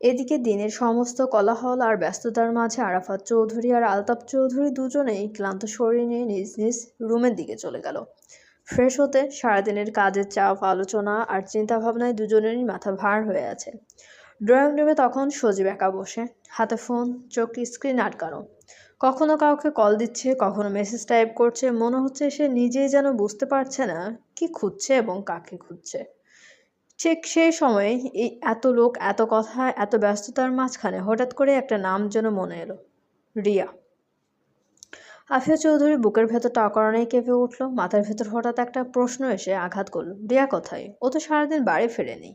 এদিকে দিনের সমস্ত কলাহল আর ব্যস্ততার মাঝে আরাফাত চৌধুরী আর আলতাফ চৌধুরী দুজনেই ক্লান্ত শরীর নিয়ে নিজ নিজ রুমের দিকে চলে গেল। ফ্রেশ হতে সারাদিনের কাজের চাপ, আলোচনা আর চিন্তাভাবনায় দুজনেরই মাথা ভার হয়ে আছে। ড্রয়িং রুমে তখন সজীব একা বসে, হাতে ফোন, চোখ স্ক্রিন আটকানো। কখনো কাউকে কল দিচ্ছে, কখনো মেসেজ টাইপ করছে, মনে হচ্ছে সে নিজেই যেন বুঝতে পারছে না কি খুঁজছে এবং কাকে খুঁজছে। ঠিক সেই সময় এই এত লোক, এত কথা, এত ব্যস্ততার মাঝখানে হঠাৎ করে একটা নাম যেন মনে এলো, রিয়া। আফিয়া চৌধুরী বুকের ভেতরটা অকারণেই কেঁপে উঠল, মাথার ভেতর হঠাৎ একটা প্রশ্ন এসে আঘাত করল, রিয়া কোথায়? ও তো সারাদিন বাড়ি ফেরেনি।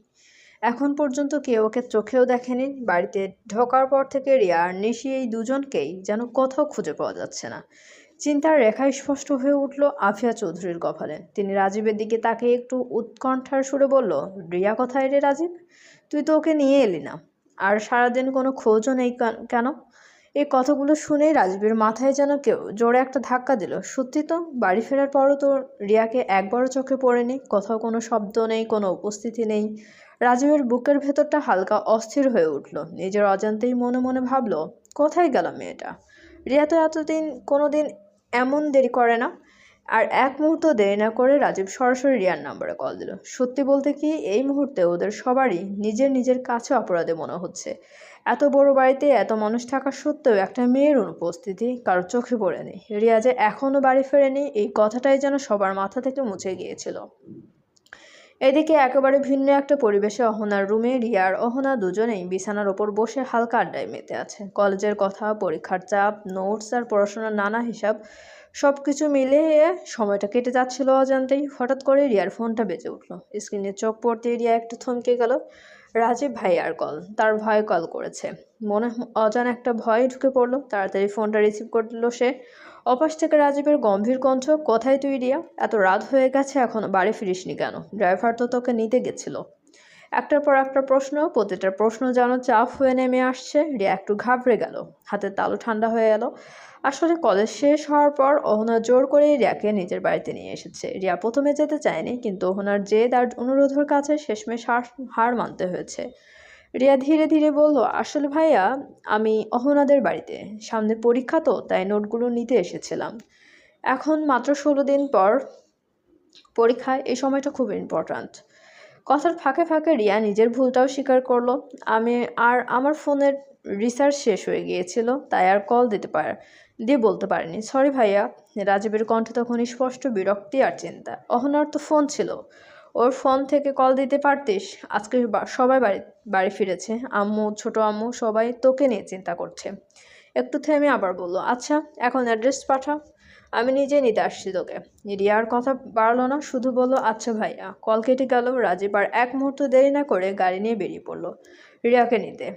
এখন পর্যন্ত কেউ ওকে চোখেও দেখেনি, বাড়িতে ঢোকার পর থেকে রিয়া আর নিশি এই দুজনকেই যেন কোথাও খুঁজে পাওয়া যাচ্ছে না। চিন্তার রেখা স্পষ্ট হয়ে উঠল আফিয়া চৌধুরীর কপালে। তিনি রাজীবের দিকে তাকে একটু উৎকণ্ঠার সুরে বলল, রিয়া কোথায় রে রাজীব? তুই তো ওকে নিয়ে এলি না। আর সারাদিন কোনো খোঁজও নেই কেন- এই কথাগুলো শুনে রাজীবের মাথায় যেন কেউ জোরে একটা ধাক্কা দিল। সত্যি তো, বাড়ি ফেরার পরও তো রিয়াকে একবারও চোখে পড়েনি? কোথাও কোনো শব্দ নেই, কোনো উপস্থিতি নেই? রাজীবের বুকের ভেতরটা হালকা অস্থির হয়ে উঠল। নিজের অজান্তেই মনে মনে ভাবলো, কোথায় গেল মেয়েটা? রিয়া তো এতদিন কোনো দিন এমন দেরি করে না। আর এক মুহূর্ত দেরি না করে রাজীব সরাসরি রিয়ার নাম্বারে কল দিল। সত্যি বলতে কি, এই মুহূর্তে ওদের সবারই নিজের নিজের কাছে অপরাধে মনে হচ্ছে। এত বড় বাড়িতে এত মানুষ থাকা সত্ত্বেও একটা মেয়ের অনুপস্থিতি কারও চোখে পড়েনি। রিয়া যে এখনও বাড়ি ফেরেনি, এই কথাটাই যেন সবার মাথা থেকে মুছে গিয়েছিল। এদিকে একেবারে ভিন্ন একটা পরিবেশে অহনার রুমে রিয়ার অহনা দুজনেই বিছানার ওপর বসে হালকা আড্ডায় মেতে আছে। কলেজের কথা, পরীক্ষার চাপ নোটস আর পড়াশোনার নানা হিসাব সব কিছু মিলে সময়টা কেটে যাচ্ছিল অজান্তেই। হঠাৎ করে রিয়ার ফোনটা বেজে উঠল। স্ক্রিনে চোখ পড়তে রিয়া একটু থমকে গেল। রাজীব ভাইয়ার কল, তার ভয় কল করেছে। মনে অজান একটা ভয় ঢুকে পড়ল। তাড়াতাড়ি ফোনটা রিসিভ করল সে। অপাশ থেকে রাজীবের গম্ভীর কণ্ঠ, কোথায় তুই রিয়া? এত রাত হয়ে গেছে, এখনও বাড়ি ফিরিসনি কেন? ড্রাইভার তো তোকে নিতে গেছিল। একটার পর একটা প্রশ্ন, প্রতিটা প্রশ্ন যেন চাপ হয়ে নেমে আসছে। রিয়া একটু ঘাবড়ে গেল। হাতের তালু ঠান্ডা হয়ে গেল আসলে কলেজ শেষ হওয়ার পর অহনা জোর করে রিয়াকে নিজের বাড়িতে নিয়ে এসেছে। রিয়া প্রথমে যেতে চায়নি, কিন্তু অহনার জেদ আর অনুরোধের কাছে শেষমেশ হার হার মানতে হয়েছে। রিয়া ধীরে ধীরে বলল, আসলে ভাইয়া, আমি অহনাদের বাড়িতে। সামনে পরীক্ষা তো, তাই নোটগুলো নিতে এসেছিলাম। এখন মাত্র ষোলো দিন পর পরীক্ষায় এই সময়টা খুব ইম্পর্ট্যান্ট কথার ফাঁকে ফাঁকে রিয়া নিজের ভুলটাও স্বীকার করল। আমি আর আমার ফোনের রিসার্চ শেষ হয়ে গিয়েছিল, তাই আর কল দিতে পার, দিয়ে বলতে পারিনি। সরি ভাইয়া। রাজীবের কণ্ঠে তখন স্পষ্ট বিরক্তি আর চিন্তা। অহনার তো ফোন ছিল। ওর ফোন থেকে কল দিতে পারতিস? আজকে সবাই বাড়ি বাড়ি ফিরেছে। আম্মু, ছোট আম্মু সবাই তোকে নিয়ে চিন্তা করছে। একটু থেমে আবার বলল আচ্ছা এখন অ্যাড্রেস পাঠা। আমি নিজে নিতে আসছি তোকে। রিয়ার কথা বাড়লো না, শুধু বলল আচ্ছা ভাইয়া। কল কেটে গেল, রাজীব আর এক মুহূর্ত দেরি না করে গাড়ি নিয়ে বেরিয়ে পড়ল রিয়াকে নিতে।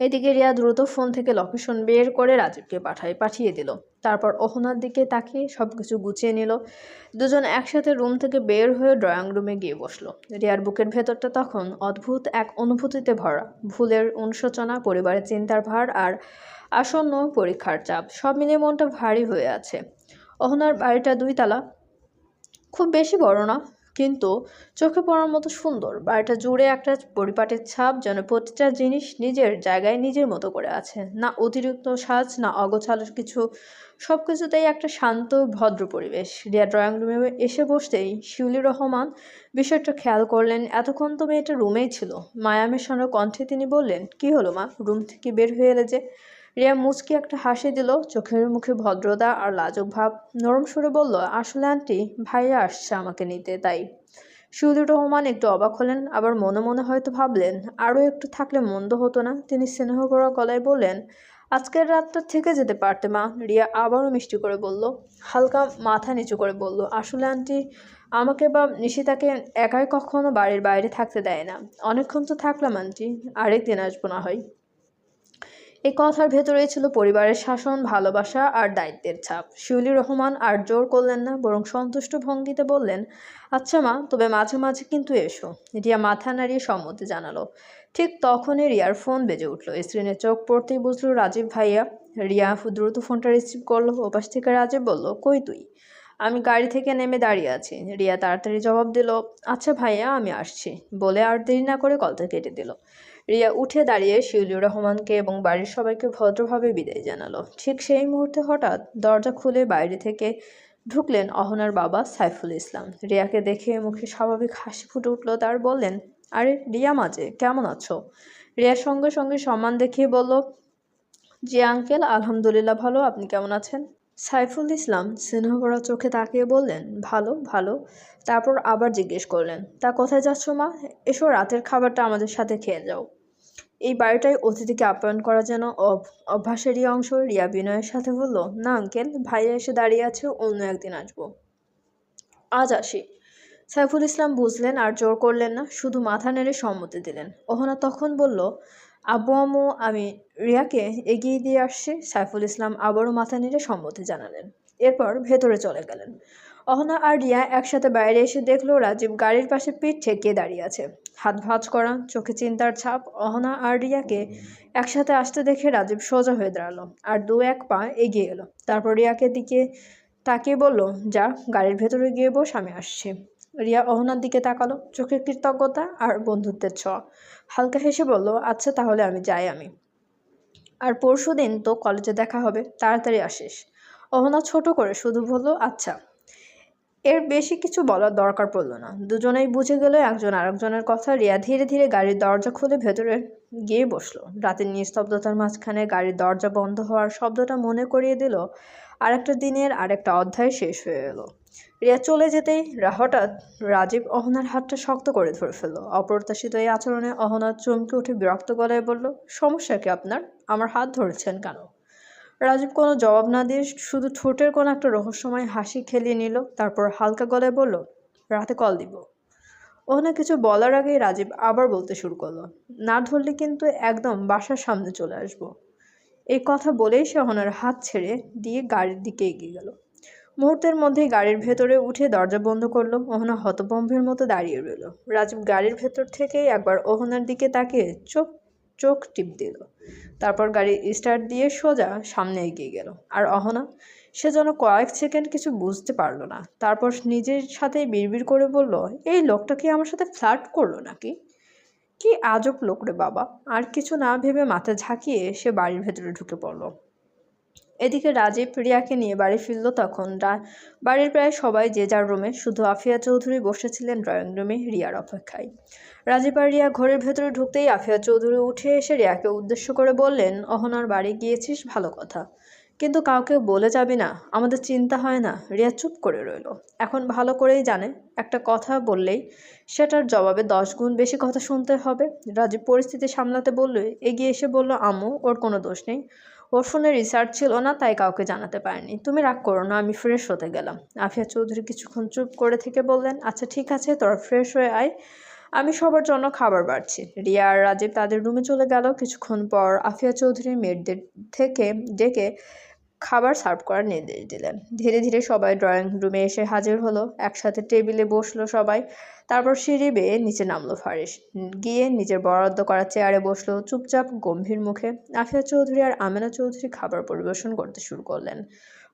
এদিকে রিয়া দ্রুত ফোন থেকে লোকেশন বের করে রাজীবকে পাঠায়, পাঠিয়ে দিল। তারপর অহনার দিকে তাকিয়ে সব কিছু গুছিয়ে নিল। দুজন একসাথে রুম থেকে বের হয়ে ড্রয়িং রুমে গিয়ে বসল। রিয়ার বুকের ভেতরটা তখন অদ্ভুত এক অনুভূতিতে ভরা। ভুলের অনুশোচনা, পরিবারের চিন্তার ভার আর আসন্ন পরীক্ষার চাপ, সব মিলিয়ে মনটা ভারী হয়ে আছে। অহনার বাড়িটা দুই তালা খুব বেশি বড় না, কিন্তু চোখে পড়ার মতো সুন্দর। বাড়িটা জুড়ে একটা পরিপাটির ছাপ যেন প্রতিটা জিনিস নিজের জায়গায় নিজের মতো করে আছে। না অতিরিক্ত সাজ, না অগোছালো কিছু সব কিছুতেই একটা শান্ত, ভদ্র পরিবেশ। রিয়া ড্রয়িং রুমে এসে বসতেই শিউলি রহমান বিষয়টা খেয়াল করলেন, এতক্ষণ তো মেয়েটা রুমেই ছিল। মায়ামের সঙ্গে কণ্ঠে তিনি বললেন, কি হলো মা? রুম থেকে বের হয়ে এলে যে রিয়া মুচকি একটা হাসি দিল, চোখের মুখে ভদ্রতা আর লাজুক ভাব। নরম সুরে বলল, আসলে আন্টি, ভাইয়া আসছে আমাকে নিতে, তাই। শিউলির রহমান একটু অবাক হলেন, আবার মনে মনে হয়তো ভাবলেন, আরও একটু থাকলে মন্দ হতো না? তিনি স্নেহ করা গলায় বললেন, আজকের রাতটা থেকে যেতে পারতে, মা। রিয়া আবারও মিষ্টি করে বলল, হালকা মাথা নিচু করে বলল, আসলে আন্টি, আমাকে বা নিশিতাকে একাই কখনো বাড়ির বাইরে থাকতে দেয় না। অনেকক্ষণ তো থাকলাম, আন্টি, আরেকদিন আসব না হয়। এই কথার ভেতরেই ছিল পরিবারের শাসন, ভালোবাসা আর দায়িত্বের ছাপ। শিউলি রহমান আর জোর করলেন না, বরং সন্তুষ্ট ভঙ্গিতে বললেন আচ্ছা মা, তবে মাঝে মাঝে কিন্তু এসো। রিয়া মাথা নাড়িয়ে সম্মতি জানালো। ঠিক তখনই রিয়ার ফোন বেজে উঠল। স্ক্রিনে চোখ পড়তেই বুঝলো রাজীব ভাইয়া। রিয়া দ্রুত ফোনটা রিসিভ করল। ওপাশ থেকে রাজীব বলল, কই তুই? আমি গাড়ি থেকে নেমে দাঁড়িয়ে আছি। রিয়া তাড়াতাড়ি জবাব দিল আচ্ছা ভাইয়া, আমি আসছি। বলে আর দেরি না করে কলটা কেটে দিল। রিয়া উঠে দাঁড়িয়ে শিউলির রহমানকে এবং বাড়ির সবাইকে ভদ্রভাবে বিদায় জানালো। ঠিক সেই মুহূর্তে হঠাৎ দরজা খুলে বাইরে থেকে ঢুকলেন অহনার বাবা সাইফুল ইসলাম। রিয়াকে দেখে মুখে স্বাভাবিক হাসি ফুটে উঠল, তার বললেন, আরে রিয়া মাঝে কেমন আছো? রিয়ার সঙ্গে সঙ্গে সম্মান দেখিয়ে বলল, জি আঙ্কেল, আলহামদুলিল্লাহ ভালো, আপনি কেমন আছেন? সাইফুল ইসলাম স্নেহভরা চোখে তাকিয়ে বললেন, ভালো ভালো। তারপর আবার জিজ্ঞেস করলেন, তা কোথায় যাচ্ছ মা? এসো, রাতের খাবারটা আমাদের সাথে খেয়ে যাও। এই বাড়িটায় অতিথিকে আপ্যায়ন করা যেন অভ- অভ্যাসেরই অংশ, রিয়া বিনয়ের সাথে বলল, না, আঙ্কেল, ভাইয়া এসে দাঁড়িয়ে আছে, অন্য একদিন আসব। আজ আসি। সাইফুল ইসলাম বুঝলেন আর জোর করলেন না, শুধু মাথা নেড়ে সম্মতি দিলেন। ওহনা তখন বলল, আব্বু, আম্মু, আমি রিয়াকে এগিয়ে দিয়ে আসছি। সাইফুল ইসলাম আবারও মাথা নেড়ে সম্মতি জানালেন। এরপর ভেতরে চলে গেলেন। অহনা আর রিয়া একসাথে বাইরে এসে দেখল রাজীব গাড়ির পাশে পিঠ ঠেকিয়ে দাঁড়িয়ে আছে। হাত ভাঁজ করা, চোখে চিন্তার ছাপ, অহনা আর রিয়াকে একসাথে আসতে দেখে রাজীব সোজা হয়ে দাঁড়াল আর দু এক পা এগিয়ে এলো। তারপর রিয়াকে দিকে তাকিয়ে বলল, যা, গাড়ির ভেতরে গিয়ে বস, আমি আসছি। রিয়া অহনার দিকে তাকালো চোখে কৃতজ্ঞতা আর বন্ধুত্বের ছ হালকা হেসে বলল আচ্ছা তাহলে আমি যাই আমি। আর পরশু দিন তো কলেজে দেখা হবে, তাড়াতাড়ি আসিস। অহনা ছোট করে শুধু বলল আচ্ছা। এর বেশি কিছু বলার দরকার পড়ল না। দুজনেই বুঝে গেল একজন আরেকজনের কথা রিয়া ধীরে ধীরে গাড়ির দরজা খুলে ভেতরে গিয়ে বসল। রাতের নিস্তব্ধতার মাঝখানে গাড়ির দরজা বন্ধ হওয়ার শব্দটা মনে করিয়ে দিল, আরেকটা দিনের আরেকটা অধ্যায় শেষ হয়ে এলো রিয়া চলে যেতেই হঠাৎ রাজীব অহনার হাতটা শক্ত করে ধরে ফেলল। অপ্রত্যাশিত এই আচরণে অহনা চমকে উঠে বিরক্ত গলায় বলল, সমস্যা কি আপনার? আমার হাত ধরেছেন কেন? রাজীব কোনো জবাব না দিয়ে শুধু ঠোঁটের কোনো একটা রহস্যময় হাসি খেলিয়ে নিল, তারপর হালকা গলায় বলল, রাতে কল দিব। ওখানে কিছু বলার আগেই রাজীব আবার বলতে শুরু করল, না ধরলে কিন্তু একদম বাসার সামনে চলে আসব। এই কথা বলেই সে ওনার হাত ছেড়ে দিয়ে গাড়ির দিকে এগিয়ে গেল। মুহূর্তের মধ্যেই গাড়ির ভেতরে উঠে দরজা বন্ধ করল ওহনা হতবম্বের মতো দাঁড়িয়ে রইল। রাজীব গাড়ির ভেতর থেকেই একবার ওহনার দিকে তাকিয়ে চোখ চোখ টিপ দিল। তারপর গাড়ি স্টার্ট দিয়ে সোজা সামনে এগিয়ে গেল। আর অহনা, সে যেন কয়েক সেকেন্ড কিছু বুঝতে পারল না। তারপর নিজের সাথে বিড়বিড় করে বলল, এই লোকটা কি আমার সাথে ফ্লার্ট করল নাকি? কি আজব লোক রে বাবা। আর কিছু না ভেবে মাথা ঝাঁকিয়ে সে বাড়ির ভেতরে ঢুকে পড়ল। এদিকে রাজীব রিয়াকে নিয়ে বাড়ি ফিরল তখন। বাড়ির প্রায় সবাই যে যার রুমে, শুধু আফিয়া চৌধুরী বসেছিলেন ড্রয়িং রুমে রিয়ার অপেক্ষায়। রাজীব আর রিয়া ঘরের ভেতরে ঢুকতেই আফিয়া চৌধুরী উঠে এসে রিয়াকে উদ্দেশ্য করে বললেন অহনার বাড়ি গিয়েছিস? ভালো কথা। কিন্তু কাউকে বলে যাবি না, আমাদের চিন্তা হয় না। রিয়া চুপ করে রইল। এখন ভালো করেই জানে, একটা কথা বললেই সেটার জবাবে দশ গুণ বেশি কথা শুনতে হবে। রাজীব পরিস্থিতি সামলাতে বললে, এগিয়ে এসে বলল, আম্মু, ওর কোনো দোষ নেই। ওর ফোনে রিসার্চ ছিল না, তাই কাউকে জানাতে পারেনি। তুমি রাগ করো না, আমি ফ্রেশ হতে গেলাম। আফিয়া চৌধুরী কিছুক্ষণ চুপ করে থেকে বললেন আচ্ছা ঠিক আছে, তোরা ফ্রেশ হয়ে আয়, আমি সবার জন্য খাবার বাড়ছি। রিয়া আর রাজীব তাদের রুমে চলে গেল। কিছুক্ষণ পর আফিয়া চৌধুরী মেয়েদের থেকে ডেকে খাবার সার্ভ করার নির্দেশ দিলেন। ধীরে ধীরে সবাই ড্রয়িং রুমে এসে হাজির হলো। একসাথে টেবিলে বসল সবাই। তারপর সিঁড়ি বেয়ে নিচে নামলো ফারিস গিয়ে নিজের বরাদ্দ করা চেয়ারে বসল চুপচাপ গম্ভীর মুখে। আফিয়া চৌধুরী আর আমেনা চৌধুরী খাবার পরিবেশন করতে শুরু করলেন।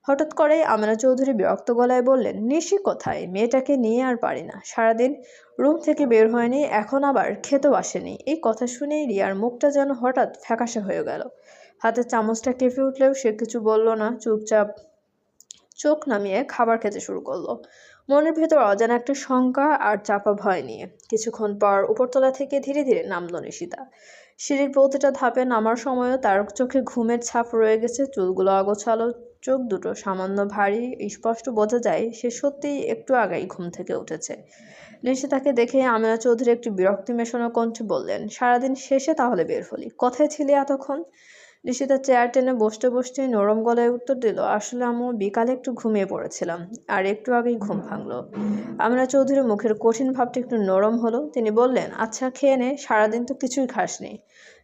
হঠাৎ করেই আমেনা চৌধুরী বিরক্ত গলায় বললেন, নিশি কোথায়? মেয়েটাকে নিয়ে আর পারি না। সারাদিন রুম থেকে বের হয়নি, এখন আবার খেতেও আসেনি। এই কথা শুনেই রিয়ার মুখটা যেন হঠাৎ ফ্যাকাশে হয়ে গেল। হাতের চামচটা কেঁপে উঠলেও সে কিছু বলল না, চুপচাপ চোখ নামিয়ে খাবার খেতে শুরু করল। মনের ভেতর অজানা একটা শঙ্কা আর চাপা ভয় নিয়ে। কিছুক্ষণ পর উপরতলা থেকে ধীরে ধীরে নামলো নিশিতা। সিঁড়ির প্রতিটা ধাপে নামার সময়ও তার চোখে ঘুমের ছাপ রয়ে গেছে, চুলগুলো অগোছালো, চোখ দুটো সামান্য ভারী। স্পষ্ট বোঝা যায়, সে সত্যিই একটু আগেই ঘুম থেকে উঠেছে। নিশিতাকে দেখে আমিনা চৌধুরী একটি বিরক্তি মেশানো কণ্ঠে বললেন, সারাদিন শেষে তাহলে বের হলি। কোথায় ছিলি এতক্ষণ? নিশিতা চেয়ার টেনে বসতে বসতে নরম গলায় উত্তর দিল, আসলে আমি বিকালে একটু ঘুমিয়ে পড়েছিলাম, আর একটু আগেই ঘুম ভাঙলো। আমরা চৌধুরী মুখের কঠিন ভাবটা একটু নরম হলো। তিনি বললেন আচ্ছা খেয়ে নে, সারাদিন তো কিছুই খাসনি।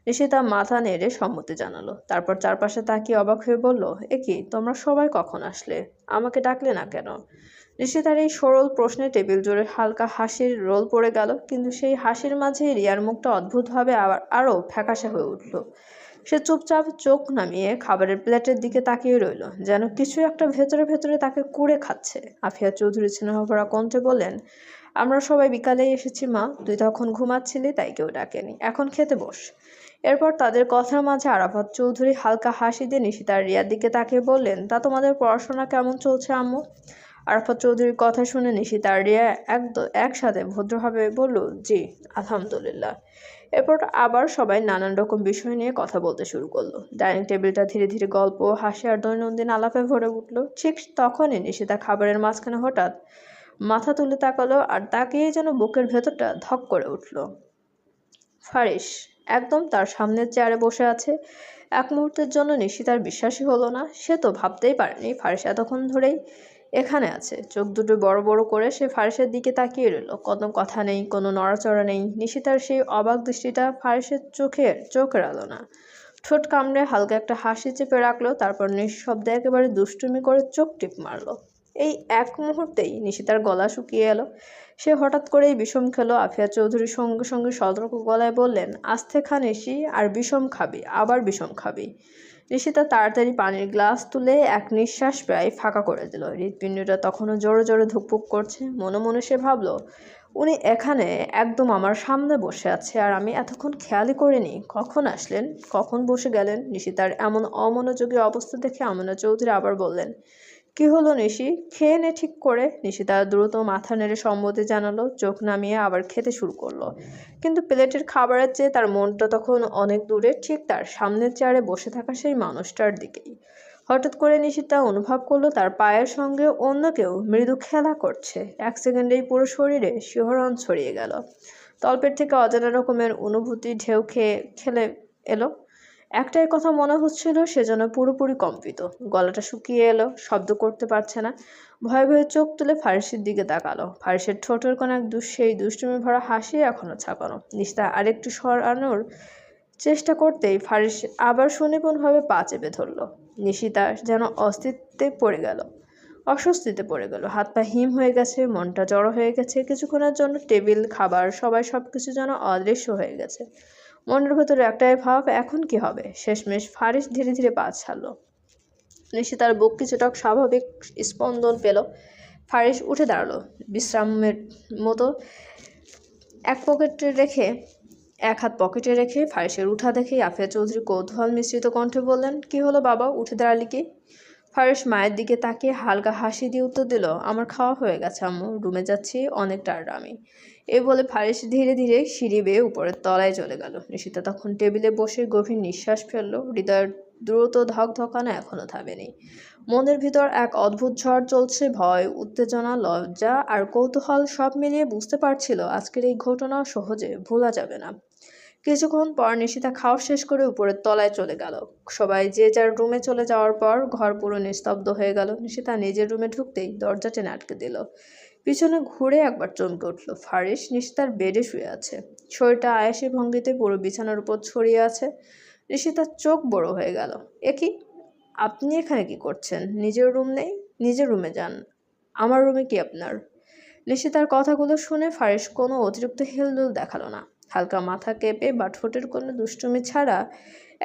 নিশিতা মাথা নেড়ে সম্মতি জানালো। তারপর চারপাশে তাকিয়ে অবাক হয়ে বলল, এ কি, তোমরা সবাই কখন আসলে? আমাকে ডাকলে না কেন? নিশিতার এই সরল প্রশ্নে টেবিল জোরে হালকা হাসির রোল পড়ে গেল, কিন্তু সেই হাসির মাঝে রিয়ার মুখটা অদ্ভুতভাবে আবার আরও ফ্যাকাশে হয়ে উঠল। সে চুপচাপ চোখ নামিয়ে খাবারের প্লেটের দিকে তাকিয়ে রইল, যেন কিছু একটা ভেতরে ভেতরে তাকে কুড়ে খাচ্ছে। আফিয়া চৌধুরী স্নেহভরা কণ্ঠে বললেন, আমরা সবাই বিকালেই এসেছি, মা। তুই তখন ঘুমাচ্ছিলি, তাই কেউ ডাকেনি। এখন খেতে বস। এরপর তাদের কথার মাঝে আরাফাত চৌধুরী হালকা হাসি দিয়ে নিশিতার রিয়ার দিকে তাকিয়ে বললেন, তা তোমাদের পড়াশোনা কেমন চলছে, আম্মু? আরাফাত চৌধুরীর কথা শুনে নিশিতার রিয়া এক একসাথে ভদ্রভাবে বলল, জি, আলহামদুলিল্লাহ। এরপর আবার সবাই নানান রকম বিষয় নিয়ে কথা বলতে শুরু করল। ডাইনিং টেবিলটা ধীরে ধীরে গল্প, হাসি আর দৈনন্দিন আলাপে ভরে উঠল। ঠিক তখনই নিশিতা খাবারের মাঝখানে হঠাৎ মাথা তুলে তাকালো আর তাকিয়ে যেন বুকের ভেতরটা ধক করে উঠল। ফারিস একদম তার সামনের চেয়ারে বসে আছে। এক মুহূর্তের জন্য নিশিতার বিশ্বাসই হলো না। সে তো ভাবতেই পারেনি ফারিস এতক্ষণ ধরেই এখানে আছে। চোখ দুটো বড় বড় করে সে ফারিসের দিকে তাকিয়ে রইল। কোনো কথা নেই, কোনো নড়াচড়া নেই। নিশিতার সেই অবাক দৃষ্টিটা ফারিসের চোখের চোখ এড়ালো না। ঠোঁট কামড়ে হালকা একটা হাসি চেপে রাখল, তারপর নিঃশব্দে একেবারে দুষ্টুমি করে চোখ টিপ মারলো। এই এক মুহূর্তেই নিশিতার গলা শুকিয়ে এলো। সে হঠাৎ করেই বিষম খেলো। আফিয়া চৌধুরীর সঙ্গে সঙ্গে সতর্ক গলায় বললেন, আস্তে খা নিশি, আর বিষম খাবি, আবার বিষম খাবি। নিশিতা তাড়াতাড়ি পানির গ্লাস তুলে এক নিঃশ্বাস প্রায় ফাঁকা করে দিল। হৃৎপিণ্ডটা তখনও জোরে জোরে ধুকপুক করছে। মনে মনে সে ভাবল, উনি এখানে একদম আমার সামনে বসে আছে আর আমি এতক্ষণ খেয়ালই করিনি। কখন আসলেন? কখন বসে গেলেন? নিশিতার এমন অমনোযোগী অবস্থা দেখে আমনা চৌধুরী আবার বললেন কি হলো নিশি? খেয়ে নে ঠিক করে। নিশি তার দ্রুত মাথা নেড়ে সম্মতি জানালো, চোখ নামিয়ে আবার খেতে শুরু করল। কিন্তু প্লেটের খাবারের চেয়ে তার মনটা তখন অনেক দূরে, ঠিক তার সামনের চেয়ারে বসে থাকা সেই মানুষটার দিকেই। হঠাৎ করে নিশিতা অনুভব করল, তার পায়ের সঙ্গে অন্য কেউ মৃদু খেলা করছে। এক সেকেন্ডেই পুরো শরীরে শিহরণ ছড়িয়ে গেল। তলপেট থেকে অজানা রকমের অনুভূতি ঢেউ খেয়ে খেলে এলো। একটাই কথা মনে হচ্ছিল, সে যেন পুরোপুরি কম্পিত। গলাটা শুকিয়ে এলো, শব্দ করতে পারছে না। ভয়ে ভয়ে চোখ তুলে ফারিসের দিকে তাকালো। ফারিসের ঠোঁটের কোনো এক দুষ সেই দুষ্টুমি ভরা হাসি এখনও ছাপানো। নিস্তা আরেকটু সরানোর চেষ্টা করতেই ফারিস আবার সুনিপুণভাবে পা চেপে ধরল। নিশিতা যেন অস্তিত্বে পড়ে গেল। অস্বস্তিতে পড়ে গেল। হাত পা হিম হয়ে গেছে, মনটা জড়ো হয়ে গেছে। কিছুক্ষণের জন্য টেবিল, খাবার, সবাই সব কিছু যেন অদৃশ্য হয়ে গেছে। মনের ভেতরে একটাই ভাব, এখন কি হবে? শেষমেশ ফারিস ধীরে ধীরে পা ছাড়লো। তার বুক কিছুটা স্বাভাবিক স্পন্দন পেল। ফারিস উঠে দাঁড়াল। বিশ্রামের মতো এক পকেটে রেখে, এক হাত পকেটে রেখে ফারিসের উঠা দেখে আফিয়া চৌধুরী কৌতূহল মিশ্রিত কণ্ঠে বললেন, কি হলো বাবা? উঠে দাঁড়ালি কি? ফারিস মায়ের দিকে তাকিয়ে হালকা হাসি দিয়ে উত্তর দিল, আমার খাওয়া হয়ে গেছে, আম্মু। রুমে যাচ্ছি অনেক টায়ার্ড আমি। এ বলে ফারিস ধীরে ধীরে সিঁড়ি বেয়ে উপরের তলায় চলে গেল। নিশিতা তখন টেবিলে বসে গভীর নিঃশ্বাস ফেলল। হৃদয়ের দ্রুত ধক ধকানো এখনও থামেনি। মনের ভিতর এক অদ্ভুত ঝড় চলছে, ভয়, উত্তেজনা, লজ্জা আর কৌতূহল সব মিলিয়ে বুঝতে পারছিল আজকের এই ঘটনা সহজে ভোলা যাবে না। কিছুক্ষণ পর নিশিতা খাওয়া শেষ করে উপরের তলায় চলে গেল। সবাই যে যার রুমে চলে যাওয়ার পর ঘর পুরো নিস্তব্ধ হয়ে গেল। নিশিতা নিজের রুমে ঢুকতেই দরজা টেনে আটকে দিল। পিছনে ঘুরে একবার চমকে উঠল। ফারিস নিশিতার বেডে শুয়ে আছে। শরীরটা আয়াসী ভঙ্গিতে পুরো বিছানার উপর ছড়িয়ে আছে। নিশিতার চোখ বড় হয়ে গেল। এ কি? আপনি এখানে কি করছেন? নিজের রুম নেই? নিজের রুমে যান। আমার রুমে কি আপনার? নিশিতার কথাগুলো শুনে ফারিস কোনো অতিরিক্ত হেলদোল দেখাল না। হালকা মাথা কেঁপে বা ঠোঁটের কোনো দুষ্টুমি ছাড়া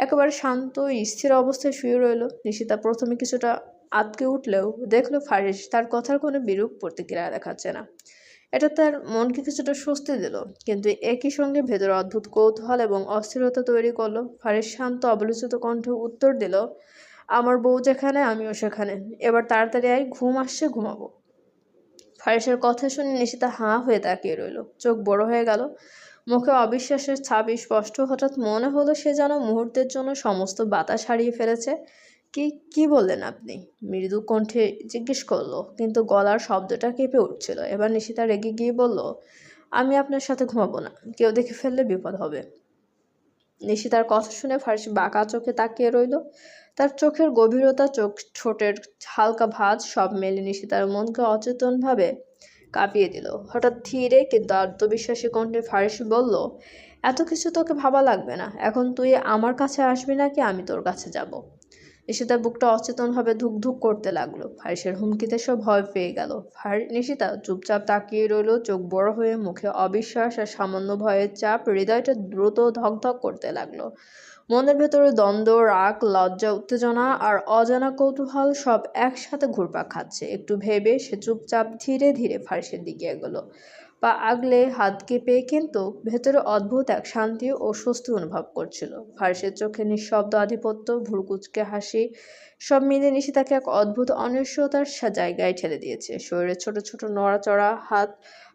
একেবারে শান্ত স্থির অবস্থায় শুয়ে রইল। নিশিতা প্রথমে কিছুটা আতকে উঠলেও দেখল ফারিস তার কথার কোনো বিরূপ প্রতিক্রিয়া দেখাচ্ছে না। এটা তার মনকে কিছুটা স্বস্তি দিল, কিন্তু একই সঙ্গে ভেতরে অদ্ভুত কৌতূহল এবং অস্থিরতা তৈরি করল। ফারিস শান্ত অবলোচিত কণ্ঠে উত্তর দিল, আমার বউ যেখানে, আমিও সেখানে। এবার তাড়াতাড়ি আয়, ঘুম আসছে, ঘুমাবো। ফারিসের কথা শুনে নিশিতা হাঁ হয়ে তাকিয়ে রইল। চোখ বড় হয়ে গেল। মুখে অবিশ্বাসের ছাপ স্পষ্ট। হঠাৎ মনে হলো সে যেন মুহূর্তের জন্য সমস্ত বাতাস হারিয়ে ফেলেছে। কি কি বললেন আপনি? মৃদু কণ্ঠে জিজ্ঞেস করল, কিন্তু গলার শব্দটা কেঁপে উঠছিল। এবার নিশিতা রেগে গিয়ে বলল, আমি আপনার সাথে ঘুমাবো না। কেউ দেখে ফেললে বিপদ হবে। নিশিতার কথা শুনে ফার্সি বাঁকা চোখে তাকিয়ে রইল। তার চোখের গভীরতা, চোখ ঠোঁটের হালকা ভাঁজ সব মেলে নিশিতার মনকে অচেতনভাবে কাঁপিয়ে দিল। হঠাৎ ধীরে কিন্তু আত্মবিশ্বাসী কণ্ঠে ফারিস বলল, এত কিছু তোকে ভাবা লাগবে না। এখন তুই আমার কাছে আসবি নাকি আমি তোর কাছে যাব? নিশিতার বুকটা অচেতনভাবে ধুক ধুক করতে লাগল। ফারিসের হুমকিতে সব ভয় পেয়ে গেল। নিশিতা চুপচাপ তাকিয়ে রইল, চোখ বড় হয়ে মুখে অবিশ্বাস আর সামান্য ভয়ের চাপ হৃদয়টা দ্রুত ধকধক করতে লাগল। মনের ভেতরে দ্বন্দ্ব, রাগ, লজ্জা, উত্তেজনা আর অজানা কৌতূহল সব একসাথে ঘুরপাক খাচ্ছে। একটু ভেবে সে চুপচাপ ধীরে ধীরে ফার্সের দিকে এগোলো। পা আগলে হাত কেঁপে কিন্তু ভেতরে অদ্ভুত এক শান্তি ও স্বস্তি অনুভব করছিল। ফার্সের চোখে নিঃশব্দ আধিপত্য, ভুরকুচকে হাসি, সব মিলে নিশিতাকে এক অদ্ভুত অনিশ্চয়তার জায়গায় ঠেলে দিয়েছে। শরীরে ছোট ছোট নড়াচড়া, হাত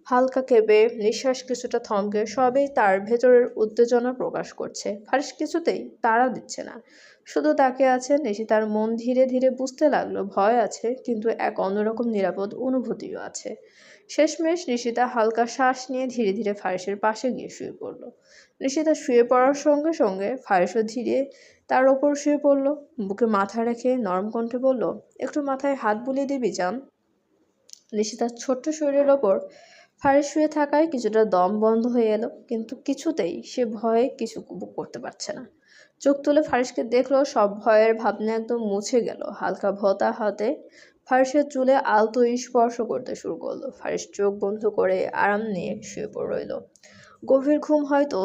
হালকা কেঁপে, নিঃশ্বাস কিছুটা থমকে, সবই তার ভেতরের উত্তেজনা প্রকাশ করছে। ফারিস কিছুতেই তাড়া দিচ্ছে না। শুধু তাকে আছে নিশিতার মন ধীরে ধীরে বুঝতে লাগল, ভয় আছে, কিন্তু এক অন্যরকম নিরাপদ অনুভূতিও আছে। শেষমেশ নিশিতা হালকা শ্বাস নিয়ে ধীরে ধীরে ফারিসের পাশে গিয়ে শুয়ে পড়ল। নিশিতা শুয়ে পড়ার সঙ্গে সঙ্গে ফারিসও ধীরে তার ওপর শুয়ে পড়ল। বুকে মাথা রেখে নরম কণ্ঠে বলল, একটু মাথায় হাত বুলিয়ে দিবি, জান। নিশিতার ছোট্ট শরীরের ওপর ফারিস শুয়ে থাকায় কিছুটা দম বন্ধ হয়ে এলো, কিন্তু কিছুতেই সে ভয়ে কিছু বুক করতে পারছে না। চোখ তুলে ফারিসকে দেখল, সব ভয়ের ভাবনা একদম মুছে গেল। হালকা ভতা হাতে ফারিসের চুলে আলতো স্পর্শ করতে শুরু করল। ফারিস চোখ বন্ধ করে আরাম নিয়ে শুয়ে পড়ে রইল। গভীর ঘুম হয়তো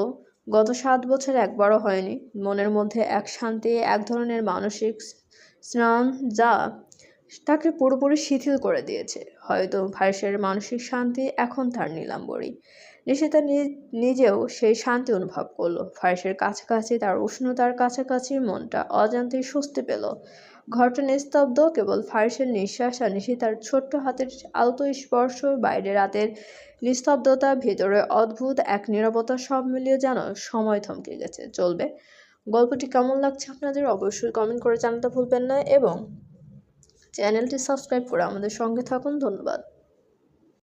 গত সাত বছর একবারও হয়নি। মনের মধ্যে এক শান্তি, এক ধরনের মানসিক স্নান যা তাকে পুরোপুরি শিথিল করে দিয়েছে। হয়তো ফারিসের মানসিক শান্তি এখন তার নিলাম্বরী নিশিতা নিজেও সেই শান্তি অনুভব করল। ফারিসের কাছাকাছি তার উষ্ণতার কাছাকাছি মনটা অজান্তেই স্বস্তি পেল। ঘরটা নিস্তব্ধ, কেবল ফার্সের নিঃশ্বাস আর নিশিতার ছোট্ট হাতের আলত স্পর্শ, বাইরে রাতের নিস্তব্ধতা, ভেতরে অদ্ভুত এক নিরাপত্তা সব মিলিয়ে যেন সময় থমকে গেছে। চলবে। গল্পটি কেমন লাগছে আপনাদের অবশ্যই কমেন্ট করে জানাতে ভুলবেন না এবং চ্যানেলটি সাবস্ক্রাইব করে আমাদের সঙ্গে থাকুন। ধন্যবাদ।